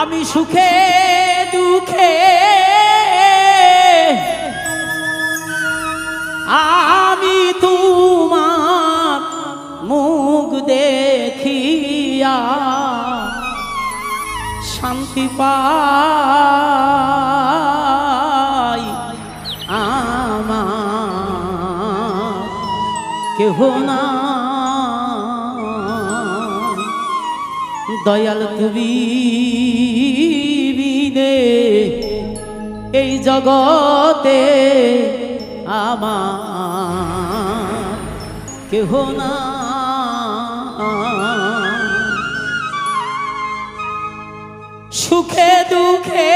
আমি সুখে দুঃখে আমি তোমার মুখ দেখিয়া শান্তি পাই। আমার কেহ না দয়াল তুমি বিনে এই জগতে আমা কেহ না। সুখে দুঃখে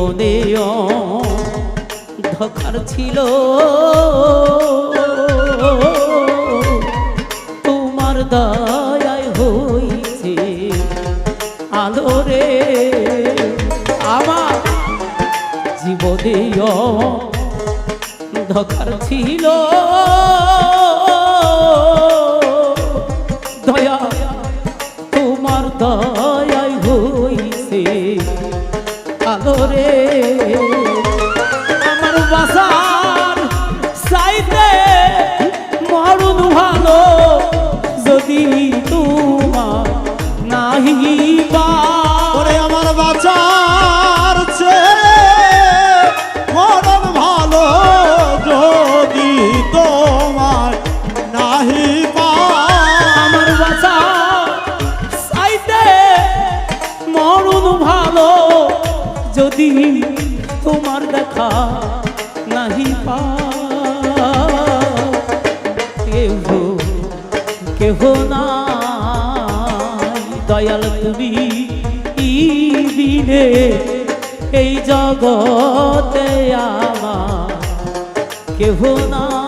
জীবনে ধকার ছিল। তোমার দয়ায় হইছে আলোরে আমার জীব জীবনে ধকার ছিল। দয়া, তোমার দয়াই আলোরে আমার বাসার সাইতে মরণ ভালো। এই জগতে আমার কেহ নাই।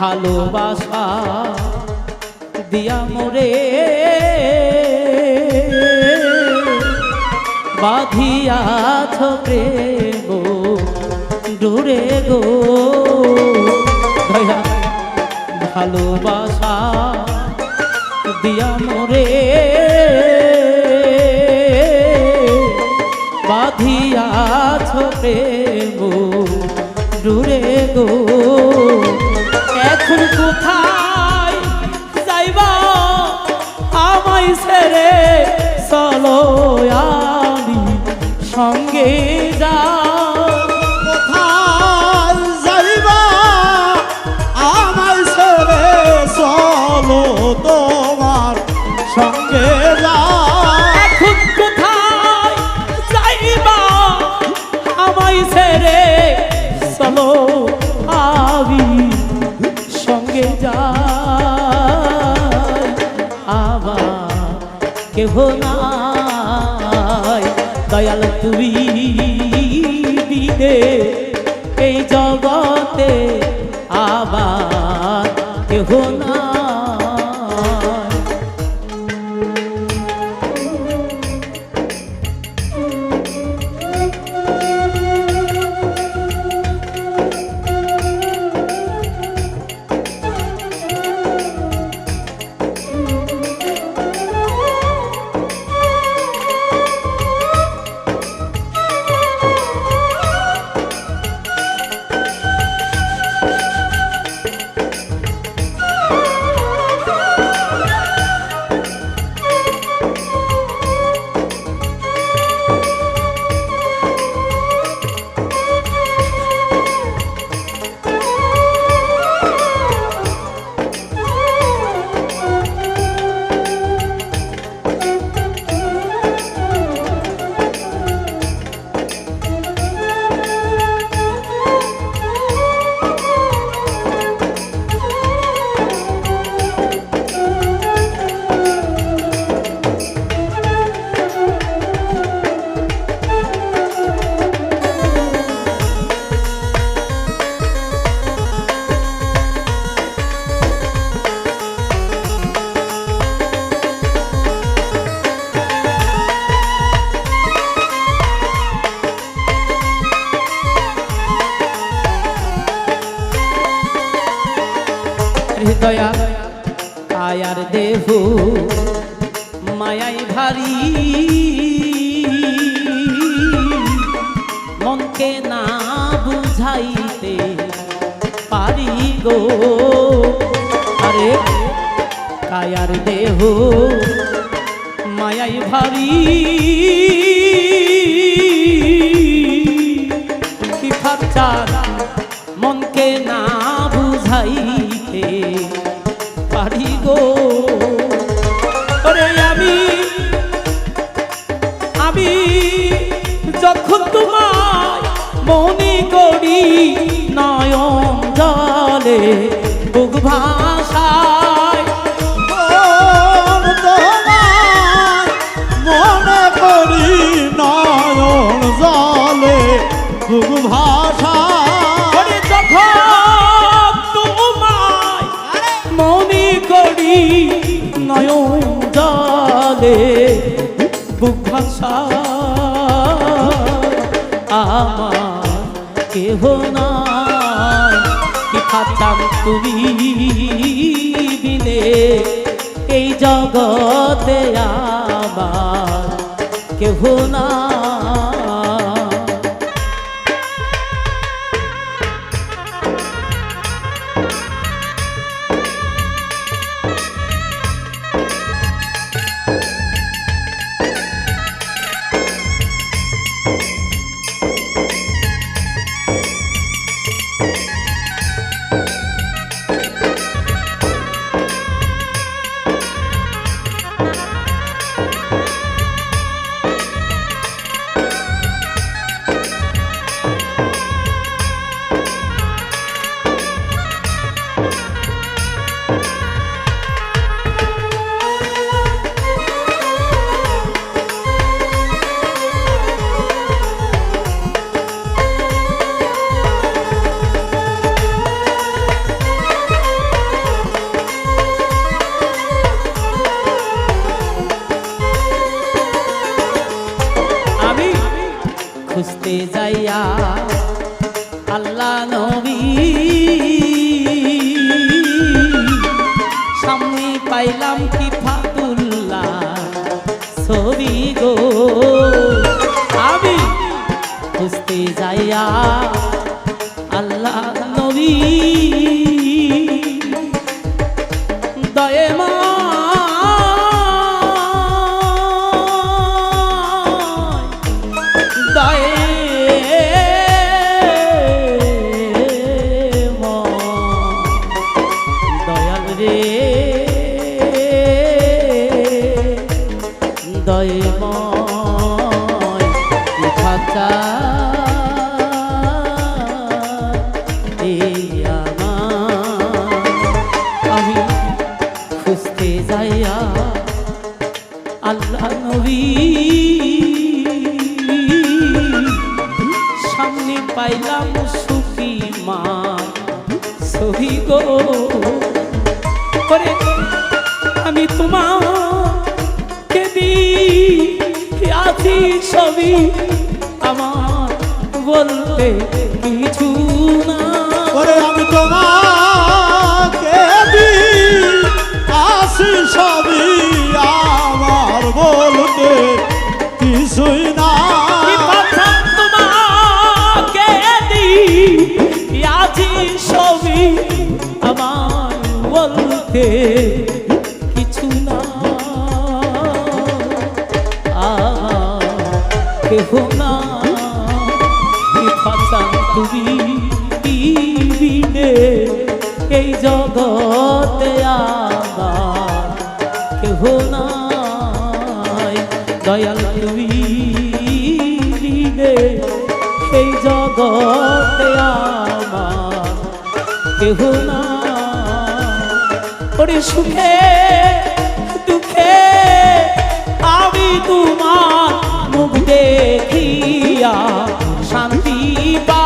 ভালোবাসা দিয়া মোরে। বাঁধিয়াছ প্রেম দূরে গো। ভালোবাসা দিয়া মোরে। এখন কোথায় মনকে না বুঝাইতে পারি গো। আরে কায়ার দেহ মায়াই ভারি। কি ভাবচার ভাষায়। মন তোমার মনে করি নয়ন জলে বুক ভাষা ওরে যখন তোমায় মনে করি নয়ন জলে বুক ভাষা আমার কেহ নাই। খাতাম তুমি বিনে এই জগতে আমার কেহ না কাছে যাইয়া আল্লাহ নবী সামনে পাইলাম কি ফাতুল্লা ছবি গো। আমি বুঝতে যাইয়া আল্লাহ নবী আমি খুঁজতে যাইয়া আল্লাহ নবী সামনে পাইলাম সুখী মা। আমি তোমাকে দি আছি ছবি। আমার বলতে কিছু না। আমি তোমাকে আসি সবই আমার বলতে কিছুই না। তোমাকে আছি আমার বলতে কিছু না। কেহ না জগতে আমার কেহ নাই। দয়াল তুমি দিলে এই জগতে আমার কেহ না সুখে, দুঃখে আমি তোমার মুখ দেখিয়া শান্তি পা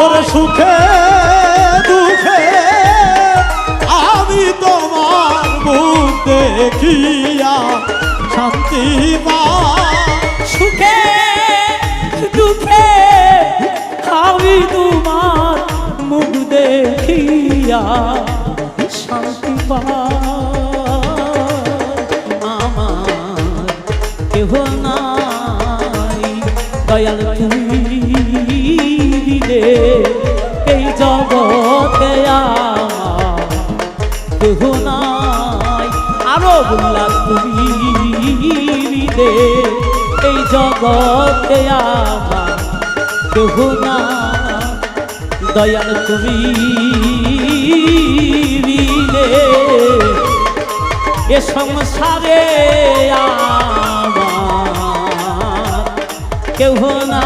ওরে সুখে দেখিয়া শান্তি পা। সুখে দুঃখে আমি তোমার মুখ দেখিয়া শান্তি পাই আরও বললাম তুমি দে এই জগতে আমার কেহ না। দয়াল তুমি দিলে এ সংসারে আমার কেহ না।